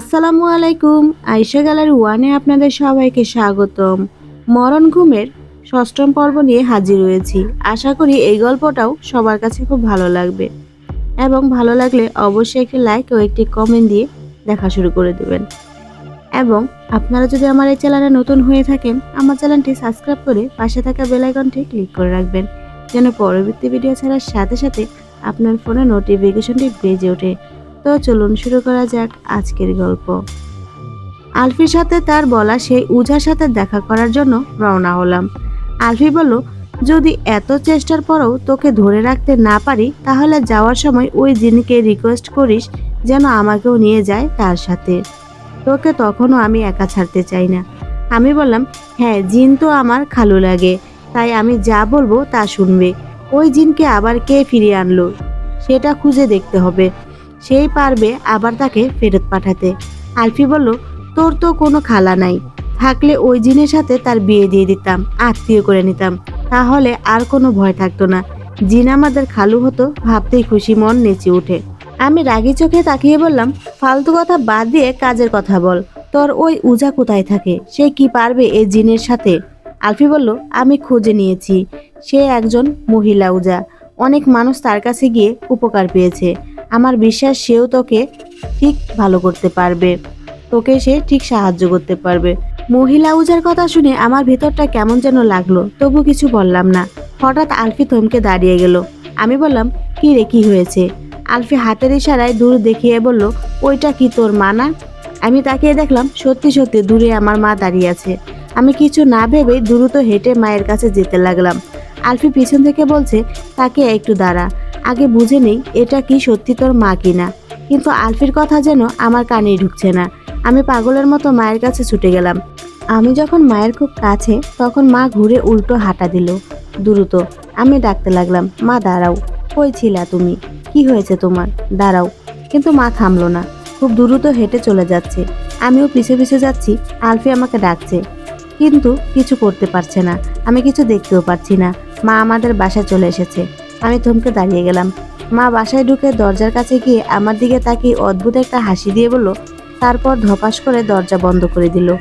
আসসালামু আলাইকুম। আইসা গ্যালারি ওয়ানে আপনাদের সবাইকে স্বাগতম। মরণ ঘুমের ষষ্ঠম পর্ব নিয়ে হাজির হয়েছি। আশা করি এই গল্পটাও সবার কাছে খুব ভালো লাগবে। এবং ভালো লাগলে অবশ্যই একটি লাইক ও একটি কমেন্ট দিয়ে দেখা শুরু করে দেবেন। এবং আপনারা যদি আমার এই চ্যানেলে নতুন হয়ে থাকেন, আমার চ্যানেলটি সাবস্ক্রাইব করে পাশে থাকা বেল আইকনটি ক্লিক করে রাখবেন। যেন পরবর্তী ভিডিও ছাড়ার সাথে সাথে আপনার ফোনে নোটিফিকেশনটি বেজে ওঠে। তো চলুন শুরু করা যাক আজকের গল্প। আলফির সাথে তার বলা সেই উজার সাথে দেখা করার জন্য রওনা হলাম। আলফি বলল, যদি এত চেষ্টার পরেও তোকে ধরে রাখতে না পারি, তাহলে যাওয়ার সময় ওই জিনকে রিকোয়েস্ট করিস যেন আমাকেও নিয়ে যায় তার সাথে। তোকে তখনও আমি একা ছাড়তে চাই না। আমি বললাম হ্যাঁ জিন তো আমার খালু লাগে, তাই আমি যা বলব তা শুনবে। ওই জিনকে আবার কে ফিরিয়ে আনলো? সেটা খুঁজে দেখতে হবে। সেই পারবে আবার তাকে ফেরত পাঠাতে। আলফি বলল, তোর তো কোনো খালা নাই। থাকলে ওই জিনের সাথে তার বিয়ে দিয়ে দিতাম, আত্মীয় করে নিতাম। তাহলে আর কোনো ভয় থাকতো না। জিন আমাদের খালু হতো, ভাবতেই খুশি মন নেচে ওঠে। আমি রাগি চোখে তাকিয়ে বললাম, ফালতু কথা বাদ দিয়ে কাজের কথা বল। তোর ওই উজা কোথায় থাকে? সে কি পারবে এই জিনের সাথে? আলফি বলল, আমি খুঁজে নিয়েছি। সে একজন মহিলা উজা। অনেক মানুষ তার কাছে গিয়ে উপকার পেয়েছে। আমার বিশ্বাস সেও তোকে ঠিক ভালো করতে পারবে। তোকে সে ঠিক সাহায্য করতে পারবে। মহিলা উজার কথা শুনে আমার ভেতরটা কেমন যেন লাগল, তবু কিছু বললাম না। হঠাৎ আলফি থমকে দাঁড়িয়ে গেল। আমি বললাম, কি রে, কি হয়েছে? আলফি হাতের ইশারায় দূর দেখিয়ে বলল, ওইটা কি তোর মা না? আমি তাকিয়ে দেখলাম, সত্যি সত্যি দূরে আমার মা দাঁড়িয়ে আছে। আমি কিছু না ভেবেই দ্রুত হেঁটে মায়ের কাছে যেতে লাগলাম। আলফি পিছন থেকে বলছে তাকে একটু দাঁড়া। আগে বুঝে নেই এটা কি সত্যি তোর মা কিনা। কিন্তু আলফির কথা যেন আমার কানেই ঢুকছে না। আমি পাগলের মতো মায়ের কাছে ছুটে গেলাম। আমি যখন মায়ের খুব কাছে, তখন মা ঘুরে উল্টো হাঁটা দিল। দ্রুত, আমি ডাকতে লাগলাম, মা দাঁড়াও। কই ছিলা তুমি? কি হয়েছে তোমার? দাঁড়াও। কিন্তু মা থামলো না। খুব দ্রুত হেঁটে চলে যাচ্ছে। আমিও পিছে পিছে যাচ্ছি, আলফি আমাকে ডাকছে। কিন্তু কিছু করতে পারছে না, আমি কিছু দেখতেও পাচ্ছি না। মা আমাদের বাসায় চলে এসেছে। আমি থমকে দাঁড়িয়ে গেলাম। মা বাসায় ঢুকে দরজার কাছে গিয়ে আমার দিকে তাকিয়ে অদ্ভুত একটা হাসি দিয়ে বলল, তারপর ধপাস করে দরজা বন্ধ করে দিল।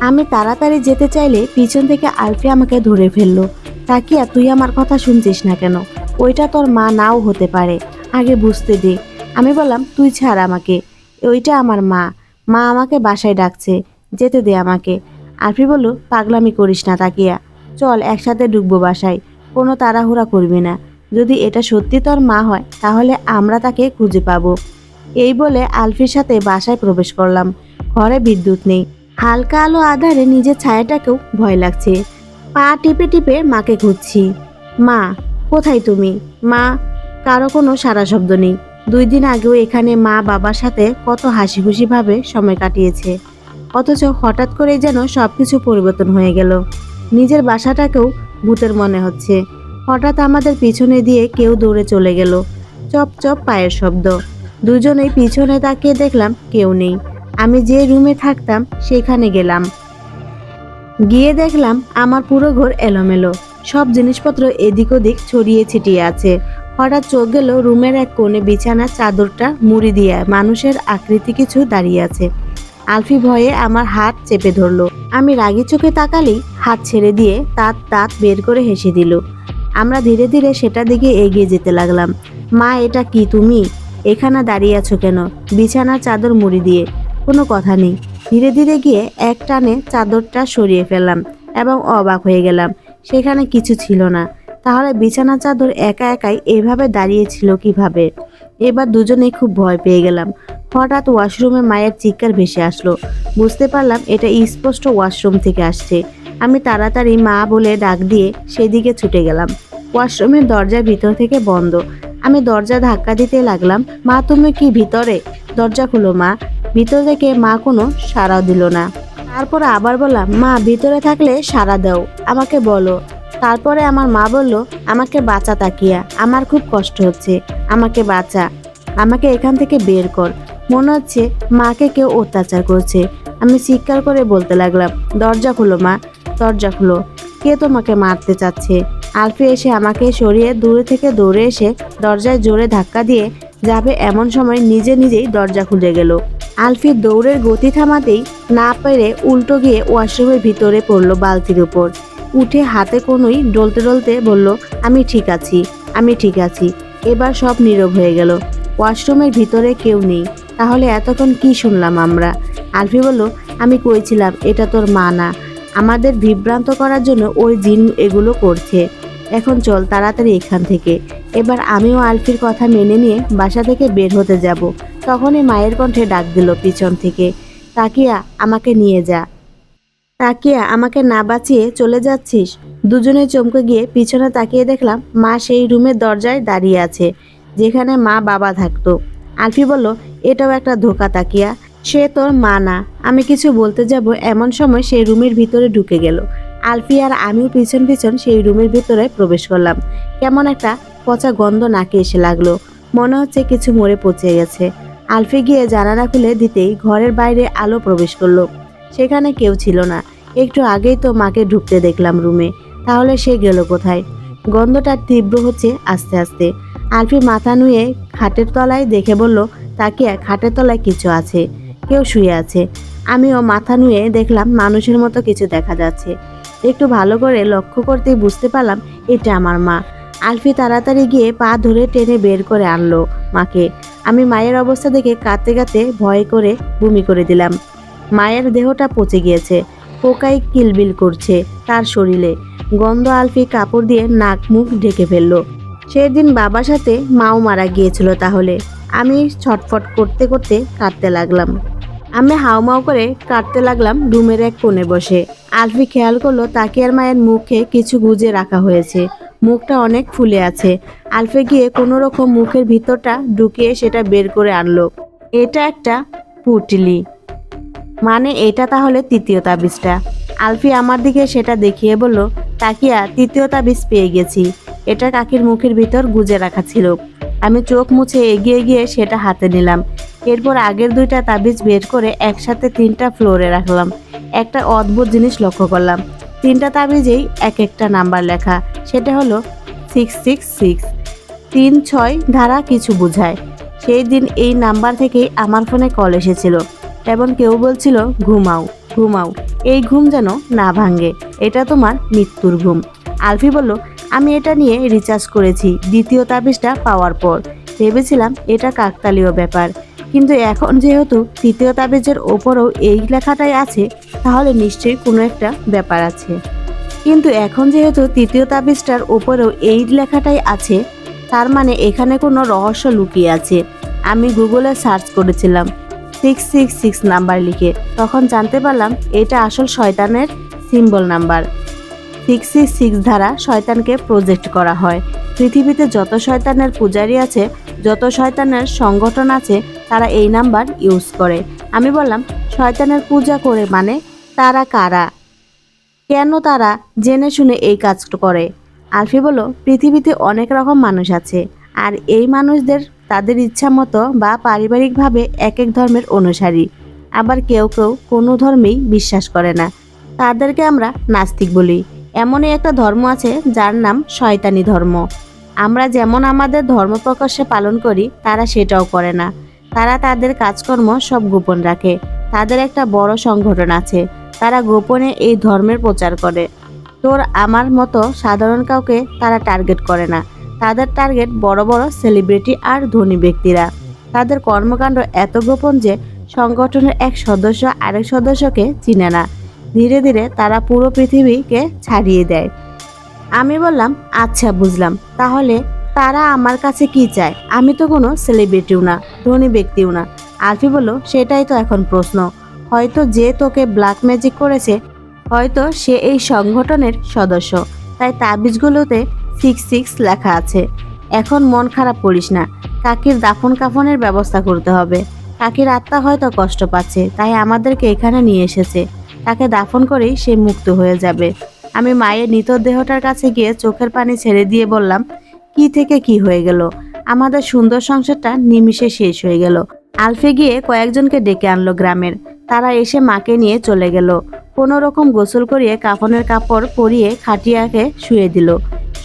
আমি তাড়াতাড়ি যেতে চাইলে পিছন থেকে আলফি আমাকে ধরে ফেলল। তাকিয়া তুই আমার কথা শুনছিস না কেন? ওইটা তোর মা নাও হতে পারে। আগে বুঝতে দে। আমি বললাম, তুই ছাড় আমাকে। ওইটা আমার মা। মা আমাকে বাসায় ডাকছে। যেতে দে আমাকে। আলফি বলল, পাগলামি করিস না তাকিয়া। চল, একসাথে ঢুকবো বাসায়। কোনো তাড়াহুড়া করবি না। যদি এটা সত্যি তোর মা হয়, তাহলে আমরা তাকে খুঁজে পাব। এই বলে আলফির সাথে বাসায় প্রবেশ করলাম। ঘরে বিদ্যুৎ নেই। হালকা আলো আধারে নিজের ছায়াটাকেও ভয় লাগছে। পা টিপে টিপে মাকে খুঁজছি। মা, কোথায় তুমি? মা, কারও কোনো সারা শব্দ নেই। দুই দিন আগেও এখানে মা বাবার সাথে কত হাসি খুশিভাবে সময় কাটিয়েছে। অথচ হঠাৎ করে যেন সবকিছু পরিবর্তন হয়ে গেল। নিজের বাসাটাকেও ভূতের মনে হচ্ছে। হঠাৎ আমাদের পিছনে দিয়ে কেউ দৌড়ে চলে গেল। চপ চপ পায়ের শব্দ। দুজনেই পিছনে তাকিয়ে দেখলাম কেউ নেই। আমি যে রুমে থাকতাম সেখানে গেলাম। গিয়ে দেখলাম আমার পুরো ঘর এলোমেলো। সব জিনিসপত্র এদিক ওদিক ছড়িয়ে ছিটিয়ে আছে। হঠাৎ চোখ গেল রুমের এক কোণে বিছানার চাদরটা মুড়ি দিয়ে মানুষের আকৃতি কিছু দাঁড়িয়ে আছে। আলফি ভয়ে আমার হাত চেপে ধরলো। আমি রাগি চোখে তাকালেই হাত ছেড়ে দিয়ে তার দাঁত বের করে হেসে দিল। আমরা ধীরে ধীরে সেটা দিকে এগিয়ে যেতে লাগলাম। মা, এটা কি তুমি? এখানে দাঁড়িয়ে আছো কেন? বিছানার চাদর মুড়ি দিয়ে। কোনো কথা নেই। ধীরে ধীরে গিয়ে এক টানে চাদরটা সরিয়ে ফেললাম এবং অবাক হয়ে গেলাম। সেখানে কিছু ছিল না। তাহলে বিছানা চাদর একা একাই এভাবে দাঁড়িয়েছিল কীভাবে? এবার দুজনেই খুব ভয় পেয়ে গেলাম। হঠাৎ ওয়াশরুমে মায়ের চিৎকার ভেসে আসলো। বুঝতে পারলাম এটা স্পষ্ট ওয়াশরুম থেকে আসছে। আমি তাড়াতাড়ি মা বলে ডাক দিয়ে সেদিকে ছুটে গেলাম। ওয়াশরুমের দরজা ভিতর থেকে বন্ধ। আমি দরজা ধাক্কা দিতে লাগলাম, মা, তুমি কি ভিতরে? দরজা খুলো, মা। ভিতর থেকে মা কোনো সাড়াও দিল না। তারপরে আবার বললাম, মা, ভিতরে থাকলে সাড়া দাও, আমাকে বলো। তারপরে আমার মা বলল, আমাকে বাঁচা, তাকিয়া। আমার খুব কষ্ট হচ্ছে। আমাকে বাঁচা। আমাকে এখান থেকে বের কর। মনে হচ্ছে মাকে কেউ অত্যাচার করছে। আমি চিৎকার করে বলতে লাগলাম, দরজা খুলো, মা। দরজা খুলো। কে তোমাকে মারতে চাচ্ছে? আলফি এসে আমাকে সরিয়ে দূরে থেকে দৌড়ে এসে দরজায় জোরে ধাক্কা দিয়ে যাবে এমন সময় নিজে নিজেই দরজা খুলে গেল। আলফি দৌড়ের গতি থামাতেই না পেরে উল্টো গিয়ে ওয়াশরুমের ভিতরে পড়ল বালতির উপর। উঠে হাতে কোনোই ডলতে ডলতে বলল, আমি ঠিক আছি, আমি ঠিক আছি। এবার সব নীরব হয়ে গেল। ওয়াশরুমের ভিতরে কেউ নেই। তাহলে এতক্ষণ কি শুনলাম আমরা? আলফি বলল, আমি কইছিলাম এটা তোর মা না। আমাদের বিভ্রান্ত করার জন্য ওই জিন এগুলো করছে। এখন চল তাড়াতাড়ি এখান থেকে। এবার আমিও আলফির কথা মেনে নিয়ে বাসা থেকে বের হতে যাব। তখনই মায়ের কণ্ঠে ডাক দিল পিছন থেকে, তাকিয়া, আমাকে নিয়ে যা। তাকিয়া, আমাকে না বাঁচিয়ে চলে যাচ্ছিস? দুজনে চমকে গিয়ে পিছনে তাকিয়ে দেখলাম মা সেই রুমের দরজায় দাঁড়িয়ে আছে, যেখানে মা বাবা থাকতো। আলফি বলল, এটাও একটা ধোকা, তাকিয়া। সে তোর মা না। আমি কিছু বলতে যাব, এমন সময় সেই রুমের ভিতরে ঢুকে গেল। আলফি আর আমিও পিছন পিছন সেই রুমের ভিতরে প্রবেশ করলাম। কেমন একটা পচা গন্ধ নাকে এসে লাগল। মনে হচ্ছে কিছু মরে পচে গেছে। আলফি গিয়ে জানালা খুলে দিতেই ঘরের বাইরে আলো প্রবেশ করল। সেখানে কেউ ছিল না। একটু আগেই তো মাকে ঢুকতে দেখলাম রুমে। তাহলে সে গেল কোথায়? গন্ধটা তীব্র হচ্ছে আস্তে আস্তে। আলফি মাথা নুয়ে খাটের তলায় দেখে বলল, তাকিয়া খাটের তলায় কিছু আছে। কেউ শুয়ে আছে। আমিও মাথা নুয়ে দেখলাম মানুষের মতো কিছু দেখা যাচ্ছে। একটু ভালো করে লক্ষ্য করতেই বুঝতে পারলাম এটা আমার মা। আলফি তাড়াতাড়ি গিয়ে পা ধরে টেনে বের করে আনলো মাকে। আমি মায়ের অবস্থা দেখে কাঁদতে কাঁদতে ভয় করে বমি করে দিলাম। মায়ের দেহটা পচে গিয়েছে। পোকাই কিলবিল করছে তার শরীরে। গন্ধ আলফি কাপড় দিয়ে নাক মুখ ঢেকে ফেলল। সেদিন বাবার সাথে মাও মারা গিয়েছিল তাহলে। আমি ছটফট করতে করতে কাঁদতে লাগলাম। আমি হাউমাউ করে কাটতে লাগলাম রুমের এক কোণে বসে। আলফি খেয়াল করল তাকিয়ার মায়ের মুখে কিছু গুজে রাখা হয়েছে। মুখটা অনেক ফুলে আছে। আলফে গিয়ে কোনো রকম মুখের ভিতরটা ঢুকিয়ে সেটা বের করে আনলো। এটা একটা পুটলি। মানে এটা তাহলে তৃতীয় তাবিজটা। আলফি আমার দিকে সেটা দেখিয়ে বলল, তাকিয়া, তৃতীয় তাবিজ পেয়ে গেছি। এটা কাকির মুখের ভিতর গুজে রাখা ছিল। আমি চোখ মুছে এগিয়ে গিয়ে সেটা হাতে নিলাম। এরপর আগের দুইটা তাবিজ বের করে একসাথে তিনটা ফ্লোরে রাখলাম। একটা অদ্ভুত জিনিস লক্ষ্য করলাম। তিনটা তাবিজেই এক একটা নাম্বার লেখা। সেটা হলো সিক্স সিক্স সিক্স। তিন ছয় ধারা কিছু বোঝায়। সেই দিন এই নাম্বার থেকেই আমার ফোনে কল এসেছিল এবং কেউ বলছিল, ঘুমাও ঘুমাও। এই ঘুম যেন না ভাঙে। এটা তোমার মৃত্যুর ঘুম। আলফি বলল, আমি এটা নিয়ে রিচার্জ করেছি। দ্বিতীয় তাবিজটা পাওয়ার পর। ভেবেছিলাম এটা কাকতালীয় ব্যাপার। কিন্তু এখন যেহেতু তৃতীয় তাবিজের ওপরও এই লেখাটাই আছে, তাহলে নিশ্চয়ই কোনো একটা ব্যাপার আছে। কিন্তু এখন যেহেতু তৃতীয় তাবিজটার ওপরেও এই লেখাটাই আছে, তার মানে এখানে কোনো রহস্য লুকিয়ে আছে। আমি গুগলে সার্চ করেছিলাম, সিক্স সিক্স সিক্স নাম্বার লিখে। তখন জানতে পারলাম এটা আসল শয়তানের symbol number. Six six six দ্বারা শয়তানকে প্রজেক্ট করা হয়। পৃথিবীতে যত শয়তানের পূজারি আছে, যত শয়তানের সংগঠন আছে, তারা এই নাম্বার ইউজ করে। আমি বললাম, শয়তানের পূজা করে মানে তারা কারা? কেন তারা জেনে শুনে এই কাজটা করে? আলফি বলো পৃথিবীতে অনেক রকম মানুষ আছে, আর এই মানুষদের তাদের ইচ্ছা মতো বা পারিবারিকভাবে এক এক ধর্মের অনুসারী। আবার কেউ কেউ কোনো ধর্মেই বিশ্বাস করে না। তাদেরকে আমরা নাস্তিক বলি। এমনই একটা ধর্ম আছে যার নাম শয়তানি ধর্ম। আমরা যেমন আমাদের ধর্ম প্রকাশ্যে পালন করি, তারা সেটাও করে না। তারা তাদের কাজকর্ম সব গোপন রাখে। তাদের একটা বড় সংগঠন আছে। তারা গোপনে এই ধর্মের প্রচার করে। তোর আমার মতো সাধারণ কাউকে তারা টার্গেট করে না। তাদের টার্গেট বড় বড় সেলিব্রিটি আর ধনী ব্যক্তিরা। তাদের কর্মকাণ্ড এত গোপন যে সংগঠনের এক সদস্য আরেক সদস্যকে চিনে না। ধীরে ধীরে তারা পুরো পৃথিবীকে ছাড়িয়ে দেয়। আমি বললাম আচ্ছা বুঝলাম। তাহলে তারা আমার কাছে কি চায়? আমি তো কোনো সেলিব্রিটিও না, ধনী ব্যক্তিও না। আলফি বলল, সেটাই তো এখন প্রশ্ন। হয়তো যে তোকে ব্ল্যাক ম্যাজিক করেছে, হয়তো সে এই সংগঠনের সদস্য। তাই তাবিজগুলোতে সিক্স সিক্স লেখা আছে। এখন মন খারাপ করিস না। কাকির দাফন কাফনের ব্যবস্থা করতে হবে। কাকির আত্মা হয়তো কষ্ট পাচ্ছে, তাই আমাদেরকে এখানে নিয়ে এসেছে। তাকে দাফন করেই সে মুক্ত হয়ে যাবে। আমি মায়ের মৃতদেহটার কাছে গিয়ে চোখের পানি ছেড়ে দিয়ে বললাম, কি থেকে কি হয়ে গেল? আমাদের সুন্দর সংসারটা নিমিষে শেষ হয়ে গেল। আলফে গিয়ে কয়েকজনকে ডেকে আনলো গ্রামের। তারা এসে মাকে নিয়ে চলে গেল। কোনো রকম গোসল করিয়ে কাফনের কাপড় পরিয়ে খাটিয়াকে শুয়ে দিল।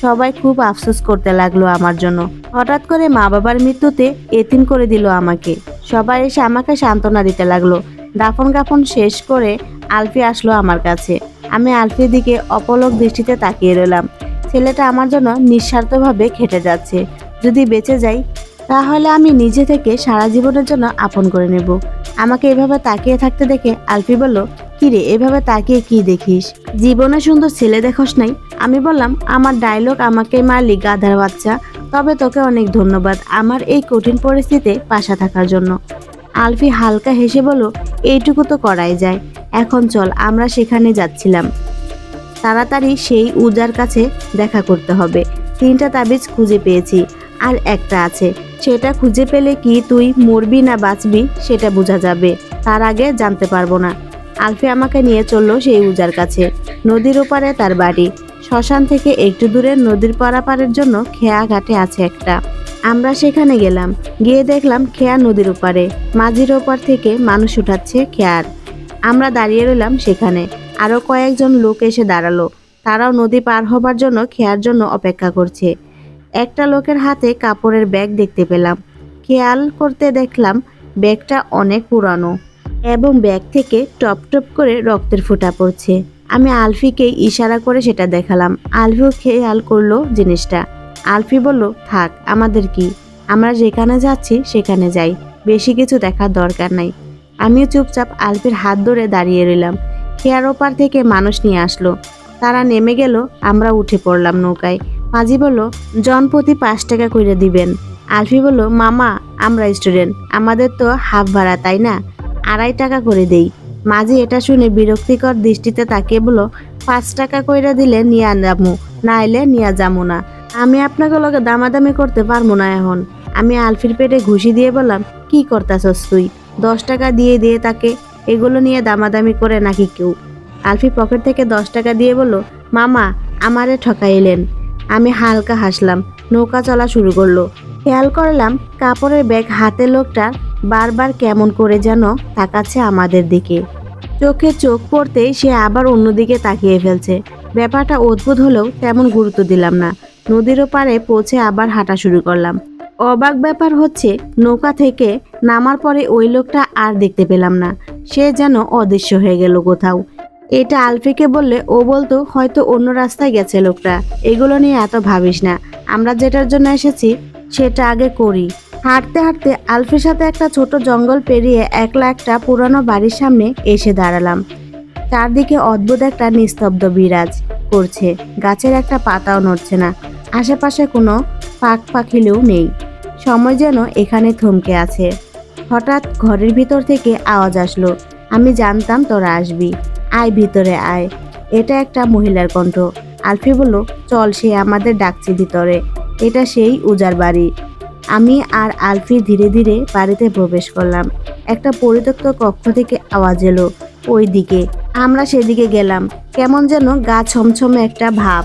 সবাই খুব আফসোস করতে লাগল আমার জন্য। হঠাৎ করে মা বাবার মৃত্যুতে এতিম করে দিল আমাকে। সবাই এসে আমাকে সান্ত্বনা দিতে লাগল। দাফন কাফন শেষ করে আলফি আসলো আমার কাছে। আমি আলফির দিকে অপলক দৃষ্টিতে তাকিয়ে রইলাম। ছেলেটা আমার জন্য নিঃস্বার্থভাবে খেটে যাচ্ছে। যদি বেঁচে যাই, তাহলে আমি নিজে থেকে সারা জীবনের জন্য আপন করে নেব। আমাকে এভাবে তাকিয়ে থাকতে দেখে আলফি বলল কিরে এভাবে তাকিয়ে কি দেখিস? জীবনে সুন্দর ছেলে দেখোস নাই? আমি বললাম, আমার ডায়লগ আমাকে মারলি, গাধার বাচ্চা। তবে তোকে অনেক ধন্যবাদ আমার এই কঠিন পরিস্থিতিতে পাশা থাকার জন্য। আলফি হালকা হেসে বলো, এইটুকু তো করাই যায়। এখন চল, আমরা সেখানে যাচ্ছিলাম। তাড়াতাড়ি সেই উজার কাছে দেখা করতে হবে। তিনটা তাবিজ খুঁজে পেয়েছি, আর একটা আছে। সেটা খুঁজে পেলে কি তুই মরবি না বাঁচবি, সেটা বোঝা যাবে। তার আগে জানতে পারব না। আলফি আমাকে নিয়ে চলল সেই উজার কাছে। নদীর ওপারে তার বাড়ি। শ্মশান থেকে একটু দূরে নদীর পারাপারের জন্য খেয়া ঘাটে আছে একটা। আমরা সেখানে গেলাম। গিয়ে দেখলাম খেয়া নদীর ওপারে। মাঝির ওপার থেকে মানুষ উঠাচ্ছে খেয়ার। আমরা দাঁড়িয়ে রইলাম সেখানে। আরও কয়েকজন লোক এসে দাঁড়াল। তারাও নদী পার হবার জন্য খেয়ার জন্য অপেক্ষা করছে। একটা লোকের হাতে কাপড়ের ব্যাগ দেখতে পেলাম। খেয়াল করতে দেখলাম ব্যাগটা অনেক পুরানো এবং ব্যাগ থেকে টপ টপ করে রক্তের ফোঁটা পড়ছে। আমি আলফিকে ইশারা করে সেটা দেখালাম। আলফিও খেয়াল করল জিনিসটা। আলফি বলল, থাক, আমাদের কি? আমরা যেখানে যাচ্ছি, সেখানে যাই। বেশি কিছু দেখার দরকার নাই। আমিও চুপচাপ আলফির হাত ধরে দাঁড়িয়ে রইলাম। খেয়ার ওপার থেকে মানুষ নিয়ে আসলো। তারা নেমে গেল, আমরা উঠে পড়লাম নৌকায়। মাঝি বলল জনপ্রতি পাঁচ টাকা করে দিবেন। আলফি বলল, মামা, আমরা স্টুডেন্ট। আমাদের তো হাফ ভাড়া, তাই না? আড়াই টাকা করে দেই। মাঝি এটা শুনে বিরক্তিকর দৃষ্টিতে তাকিয়ে বলল, পাঁচ টাকা কইরা দিলে নিয়া যামু না এলে নিয়া যামু না। আমি আপনাকে লগে দামাদামি করতে পারব না এখন। আমি আলফির পেটে ঘুষি দিয়ে বললাম, কি করতাছস তুই? দশ টাকা দিয়ে দিয়ে তাকে এগুলো নিয়ে দামাদামি করে নাকি কেউ? আলফি পকেট থেকে দশ টাকা দিয়ে বলল, মামা, আমারে ঠকাইলেন। আমি হালকা হাসলাম, নৌকা চলা শুরু করল। খেয়াল করলাম, কাপড়ের ব্যাগ হাতে লোকটা বারবার কেমন করে যেন তাকাচ্ছে আমাদের দিকে। চোখে চোখ পড়তেই সে আবার অন্যদিকে তাকিয়ে ফেলছে। ব্যাপারটা অদ্ভুত হলেও তেমন গুরুত্ব দিলাম না। নদীর পাড়ে পৌঁছে আবার হাঁটা শুরু করলাম। অবাক ব্যাপার হচ্ছে, নৌকা থেকে নামার পরে ওই লোকটা আর দেখতে পেলাম না। সে যেন অদৃশ্য হয়ে গেল কোথাও। এটা আলফিকে বললে, ও বলতো, হয়তো অন্য রাস্তায় গেছে লোকটা। এগুলো নিয়ে এত ভাবিস না। আমরা যেটার জন্য এসেছি, সেটা আগে করি। হাঁটতে হাঁটতে আলফির সাথে একটা ছোট জঙ্গল পেরিয়ে একলা একটা পুরানো বাড়ির সামনে এসে দাঁড়ালাম। চারদিকে অদ্ভুত একটা নিস্তব্ধ বিরাজ করছে। গাছের একটা পাতাও নড়ছে না। আশেপাশে কোনো পাক পাখিলেও নেই। সময় যেন এখানে থমকে আছে। হঠাৎ ঘরের ভিতর থেকে আওয়াজ আসলো, আমি জানতাম তোরা আসবি। আয় ভিতরে আয়। এটা একটা মহিলার কণ্ঠ। আলফি বলল, চল, সে আমাদের ডাকছে ভিতরে। এটা সেই উজার বাড়ি। আমি আর আলফি ধীরে ধীরে বাড়িতে প্রবেশ করলাম। একটা পরিত্যক্ত কক্ষ থেকে আওয়াজ এলো ওই দিকে আমরা সেদিকে গেলাম। কেমন যেন গা ছমছমে একটা ভাব।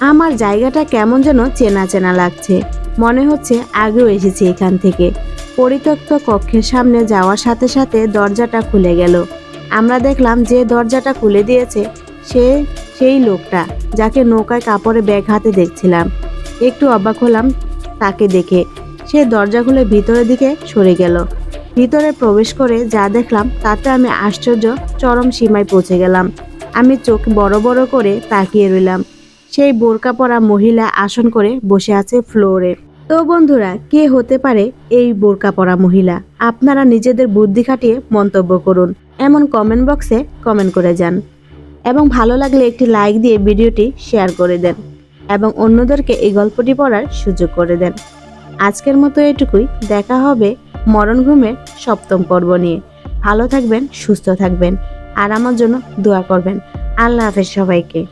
আমার জায়গাটা কেমন যেন চেনা চেনা লাগছে। মনে হচ্ছে আগেও এসেছি এখান থেকে। পরিত্যক্ত কক্ষের সামনে যাওয়ার সাথে সাথে দরজাটা খুলে গেল। আমরা দেখলাম যে দরজাটা খুলে দিয়েছে সে, সেই লোকটা, যাকে নৌকায় কাপড়ে ব্যাগ হাতে দেখছিলাম। একটু অবাক হলাম তাকে দেখে। সে দরজা খুলে ভিতরের দিকে সরে গেল। ভিতরে প্রবেশ করে যা দেখলাম তাতে আমি আশ্চর্য চরম সীমায় পৌঁছে গেলাম। আমি চোখ বড় বড় করে তাকিয়ে রইলাম। সেই বোরকা পরা মহিলা আসন করে বসে আছে ফ্লোরে। তো বন্ধুরা, কে হতে পারে এই বোরকা পরা মহিলা? আপনারা নিজেদের বুদ্ধি খাটিয়ে মন্তব্য করুন। এমন কমেন্ট বক্সে কমেন্ট করে যান। এবং ভালো লাগলে একটি লাইক দিয়ে ভিডিওটি শেয়ার করে দেন। এবং অন্যদেরকে এই গল্পটি পড়ার সুযোগ করে দেন। আজকের মতো এটুকুই। দেখা হবে মরণ ঘুমের সপ্তম পর্ব নিয়ে। ভালো থাকবেন, সুস্থ থাকবেন। আর আমার জন্য দোয়া করবেন। আল্লাহ হাফেজ সবাইকে।